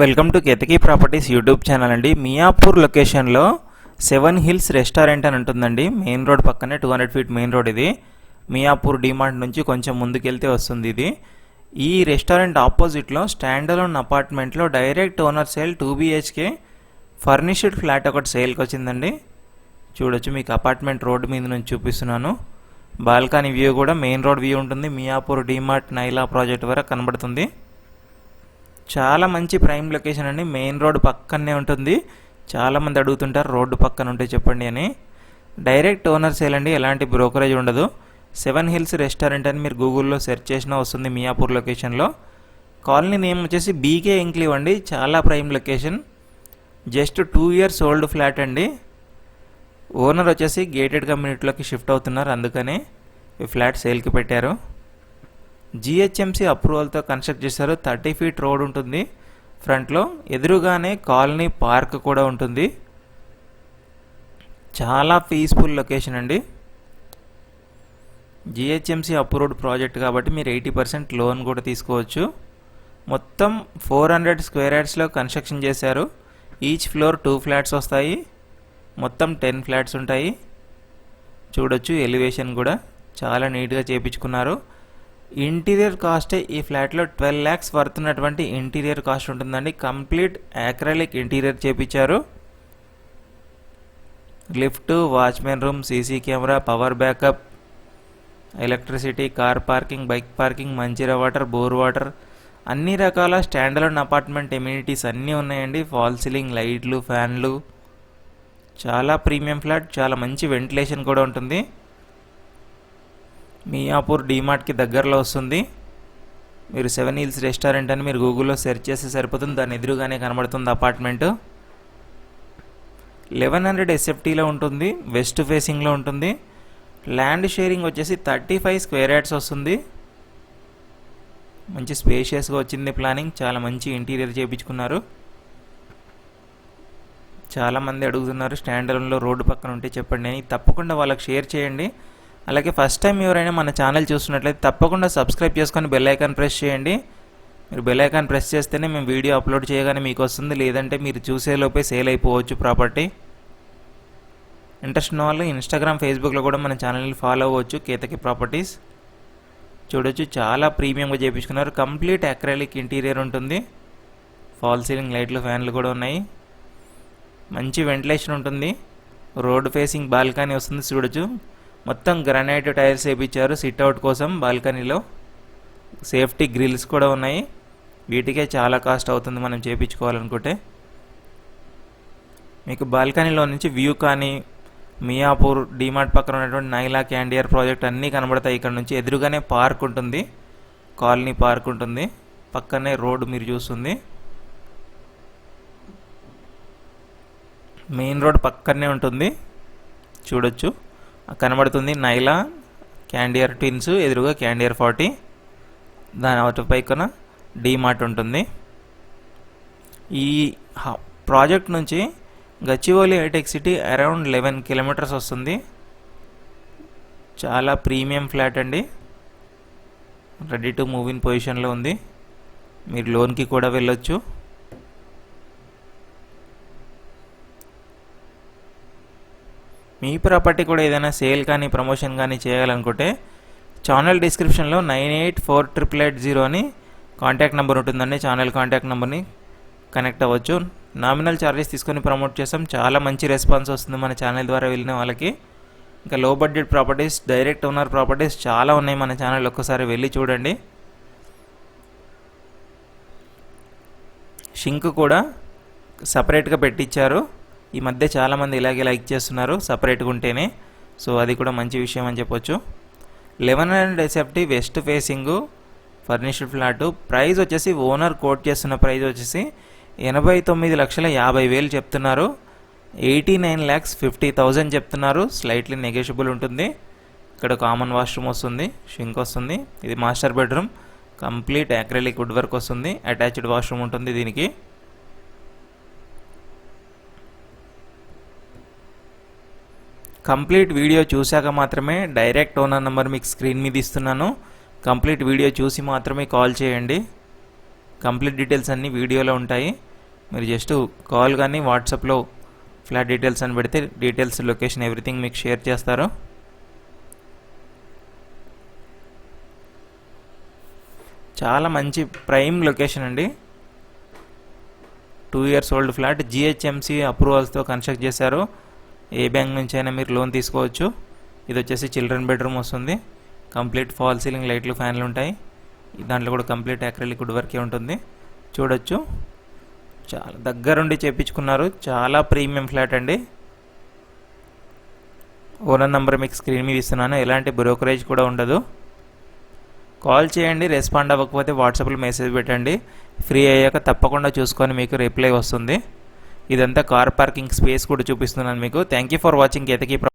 Welcome to Ketaki properties YouTube channel అండి. మియాపూర్ లొకేషన్లో seven hills restaurant అని ఉంటుందండి. మెయిన్ రోడ్ పక్కనే two hundred feet main road ఇది. మియాపూర్ డిమార్ట్ నుంచి కొంచెం ముందుకెళ్తే వస్తుంది ఇది. ఈ రెస్టారెంట్ ఆపోజిట్లో స్టాండ్ అలోన్ అపార్ట్మెంట్లో direct owner sale two BHK furnished flat ఒకటి సేల్కి వచ్చిందండి. చూడొచ్చు మీకు అపార్ట్మెంట్ రోడ్డు మీద నుంచి చూపిస్తున్నాను. బాల్కనీ వ్యూ కూడా మెయిన్ రోడ్ వ్యూ ఉంటుంది. మియాపూర్ డిమార్ట్ నైలా ప్రాజెక్ట్ వరకు కనబడుతుంది. చాలా మంచి ప్రైమ్ లొకేషన్ అండి. మెయిన్ రోడ్ పక్కనే ఉంటుంది. చాలామంది అడుగుతుంటారు రోడ్డు పక్కన ఉంటే చెప్పండి అని. డైరెక్ట్ ఓనర్ సేల్ అండి. ఎలాంటి బ్రోకరేజ్ ఉండదు. సెవెన్ హిల్స్ రెస్టారెంట్ అని మీరు గూగుల్లో సెర్చ్ చేసినా వస్తుంది మియాపూర్ లొకేషన్లో కాలనీ నేమ్ వచ్చేసి బీకే ఇంక్లీవ్ అండి. చాలా prime location just two years old flat అండి. ఓనర్ వచ్చేసి గేటెడ్ కమ్యూనిటీలోకి షిఫ్ట్ అవుతున్నారు అందుకనే ఈ ఫ్లాట్ సేల్కి పెట్టారు. జిహెచ్ఎంసీ అప్రూవల్తో కన్స్ట్రక్ట్ చేశారు. థర్టీ ఫీట్ రోడ్ ఉంటుంది ఫ్రంట్లో. ఎదురుగానే కాలనీ పార్క్ కూడా ఉంటుంది. చాలా పీస్ఫుల్ లొకేషన్ అండి. జిహెచ్ఎంసీ అప్రూవ్డ్ ప్రాజెక్ట్ కాబట్టి మీరు ఎయిటీ పర్సెంట్ లోన్ కూడా తీసుకోవచ్చు. మొత్తం ఫోర్ హండ్రెడ్ స్క్వేర్ యార్డ్స్లో కన్స్ట్రక్షన్ చేశారు. ఈచ్ ఫ్లోర్ టూ ఫ్లాట్స్ వస్తాయి. మొత్తం టెన్ ఫ్లాట్స్ ఉంటాయి. చూడొచ్చు ఎలివేషన్ కూడా చాలా నీట్గా చేపించుకున్నారు. ఇంటీరియర్ కాస్టే ఈ ఫ్లాట్లో ట్వెల్వ్ ల్యాక్స్ వర్త్ ఉన్నటువంటి ఇంటీరియర్ కాస్ట్ ఉంటుందండి. కంప్లీట్ యాక్రలిక్ ఇంటీరియర్ చేపించారు lift watchmen room CC camera power backup electricity car parking bike parking Manjira water bore water అన్ని రకాల స్టాండర్డ్ అపార్ట్మెంట్ ఎమ్యూనిటీస్ అన్నీ ఉన్నాయండి. ఫాల్ సీలింగ్ లైట్లు ఫ్యాన్లు. చాలా ప్రీమియం ఫ్లాట్ చాలా మంచి వెంటిలేషన్ కూడా ఉంటుంది. మియాపూర్ డీమార్ట్కి దగ్గరలో వస్తుంది. మీరు సెవెన్ హిల్స్ రెస్టారెంట్ అని మీరు గూగుల్లో సెర్చ్ చేస్తే సరిపోతుంది. దాని ఎదురుగానే కనబడుతుంది అపార్ట్మెంట్. లెవెన్ హండ్రెడ్ ఎస్ఎఫ్టీలో ఉంటుంది. వెస్ట్ ఫేసింగ్లో ఉంటుంది. ల్యాండ్ షేరింగ్ వచ్చేసి థర్టీ ఫైవ్ స్క్వేర్ యార్డ్స్ వస్తుంది. మంచి స్పేషియస్గా వచ్చింది ప్లానింగ్. చాలా మంచి ఇంటీరియర్ చేయించుకున్నారు చాలామంది అడుగుతున్నారు స్టాండర్లో రోడ్డు పక్కన ఉంటే చెప్పండి అని. తప్పకుండా వాళ్ళకి షేర్ చేయండి. అలాగే ఫస్ట్ టైం ఎవరైనా మన ఛానల్ చూస్తున్నట్లయితే తప్పకుండా సబ్స్క్రైబ్ చేసుకొని బెల్ ఐకాన్ ప్రెస్ చేయండి. మీరు బెల్ ఐకాన్ ప్రెస్ చేస్తేనే మేము వీడియో అప్లోడ్ చేయగానే మీకు వస్తుంది. లేదంటే మీరు చూసేలోపే సేల్ అయిపోవచ్చు ప్రాపర్టీ ఇంట్రెస్ట్ ఉన్న వాళ్ళు ఇన్స్టాగ్రామ్ ఫేస్బుక్లో కూడా మన ఛానల్ని ఫాలో అవ్వచ్చు. కేతకి ప్రాపర్టీస్ చూడొచ్చు. చాలా ప్రీమియంగా చేయించుకున్నారు కంప్లీట్ అక్రాలిక్ ఇంటీరియర్ ఉంటుంది. ఫాల్ సీలింగ్ లైట్లు ఫ్యాన్లు కూడా ఉన్నాయి. మంచి వెంటిలేషన్ ఉంటుంది. రోడ్ ఫేసింగ్ బాల్కనీ వస్తుంది. చూడొచ్చు. మొత్తం గ్రానైట్ టైర్స్ వేయించారు సిట్అవుట్ కోసం బాల్కనీలో. సేఫ్టీ గ్రిల్స్ కూడా ఉన్నాయి. వీటికే చాలా కాస్ట్ అవుతుంది మనం చేయించుకోవాలనుకుంటే మీకు బాల్కనీలో నుంచి వ్యూ కానీ మియాపూర్ డిమార్ట్ పక్కన ఉన్నటువంటి నైలా క్యాండియర్ ప్రాజెక్ట్ అన్నీ కనబడతాయి. ఇక్కడ నుంచి ఎదురుగానే పార్క్ ఉంటుంది. కాలనీ పార్క్ ఉంటుంది. పక్కనే రోడ్డు మీరు చూస్తుంది. మెయిన్ రోడ్ పక్కనే ఉంటుంది. చూడొచ్చు. కనబడుతుంది నైలా క్యాండియర్ ట్విన్స్ ఎదురుగా క్యాండియర్ ఫార్టీ. దాని అవతల పైకన డీమార్ట్ ఉంటుంది. ఈ ప్రాజెక్ట్ నుంచి గచ్చిబౌలి హైటెక్ సిటీ అరౌండ్ లెవెన్ కిలోమీటర్స్ వస్తుంది. చాలా ప్రీమియం ఫ్లాట్ అండి. రెడీ టు మూవ్ ఇన్ పొజిషన్లో ఉంది. మీరు లోన్కి కూడా వెళ్ళొచ్చు. మీ ప్రాపర్టీ కూడా ఏదైనా సేల్ కానీ ప్రమోషన్ కానీ చేయాలనుకుంటే ఛానల్ డిస్క్రిప్షన్లో nine eight four triple eight zero అని కాంటాక్ట్ నెంబర్ ఉంటుందండి. ఛానల్ కాంటాక్ట్ నెంబర్ని కనెక్ట్ అవ్వచ్చు. నామినల్ ఛార్జెస్ తీసుకొని ప్రమోట్ చేస్తాం. చాలా మంచి రెస్పాన్స్ వస్తుంది మన ఛానల్ ద్వారా వెళ్ళిన వాళ్ళకి. ఇంకా low budget properties direct owner properties చాలా ఉన్నాయి మన ఛానల్ ఒక్కసారి వెళ్ళి చూడండి. షింక్ కూడా సపరేట్గా పెట్టించారు ఈ మధ్య చాలామంది ఇలాగే లైక్ చేస్తున్నారు సపరేట్గా ఉంటేనే. సో అది కూడా మంచి విషయం అని చెప్పొచ్చు. Eleven hundred SFT west facing furnished flat price వచ్చేసి ఓనర్ కోట్ చేస్తున్న ప్రైస్ వచ్చేసి ఎనభై తొమ్మిది లక్షల యాభై వేలు చెప్తున్నారు. Eighty nine lakhs fifty thousand చెప్తున్నారు. స్లైట్లీ నెగోషియబుల్ ఉంటుంది. ఇక్కడ కామన్ వాష్రూమ్ వస్తుంది షింక్ వస్తుంది. ఇది master bedroom complete acrylic wood work వస్తుంది. అటాచ్డ్ వాష్రూమ్ ఉంటుంది దీనికి. కంప్లీట్ వీడియో చూశాక మాత్రమే డైరెక్ట్ ఓనర్ నెంబర్ మీకు స్క్రీన్ మీద ఇస్తున్నాను. కంప్లీట్ వీడియో చూసి మాత్రమే కాల్ చేయండి. కంప్లీట్ డీటెయిల్స్ అన్నీ వీడియోలో ఉంటాయి. మీరు జస్ట్ కాల్ కానీ వాట్సాప్లో ఫ్లాట్ డీటెయిల్స్ అని పెడితే డీటెయిల్స్ లొకేషన్ ఎవ్రీథింగ్ మీకు షేర్ చేస్తారు. చాలా మంచి ప్రైమ్ లొకేషన్ అండి. Two years old flat. GHMC అప్రూవల్స్తో construct చేశారు. ఏ బ్యాంక్ నుంచి అయినా మీరు లోన్ తీసుకోవచ్చు. ఇది వచ్చేసి చిల్డ్రన్ బెడ్రూమ్ వస్తుంది. కంప్లీట్ ఫాల్ సీలింగ్ లైట్లు ఫ్యాన్లు ఉంటాయి. దాంట్లో కూడా కంప్లీట్ అక్రిలిక్ వుడ్ వర్కే ఉంటుంది. చూడొచ్చు. చాలా దగ్గరుండి చేపించుకున్నారు. చాలా ప్రీమియం ఫ్లాట్ అండి. ఓనర్ నంబర్ మీకు స్క్రీన్ మీద ఇస్తున్నాను. ఎలాంటి బ్రోకరేజ్ కూడా ఉండదు. కాల్ చేయండి రెస్పాండ్ అవ్వకపోతే వాట్సాప్లో మెసేజ్ పెట్టండి. ఫ్రీ అయ్యాక తప్పకుండా చూసుకొని మీకు రిప్లై వస్తుంది. ఇదంతా కార్ పార్కింగ్ స్పేస్ కూడా చూపిస్తున్నాను మీకు. Thank you for watching Ketaki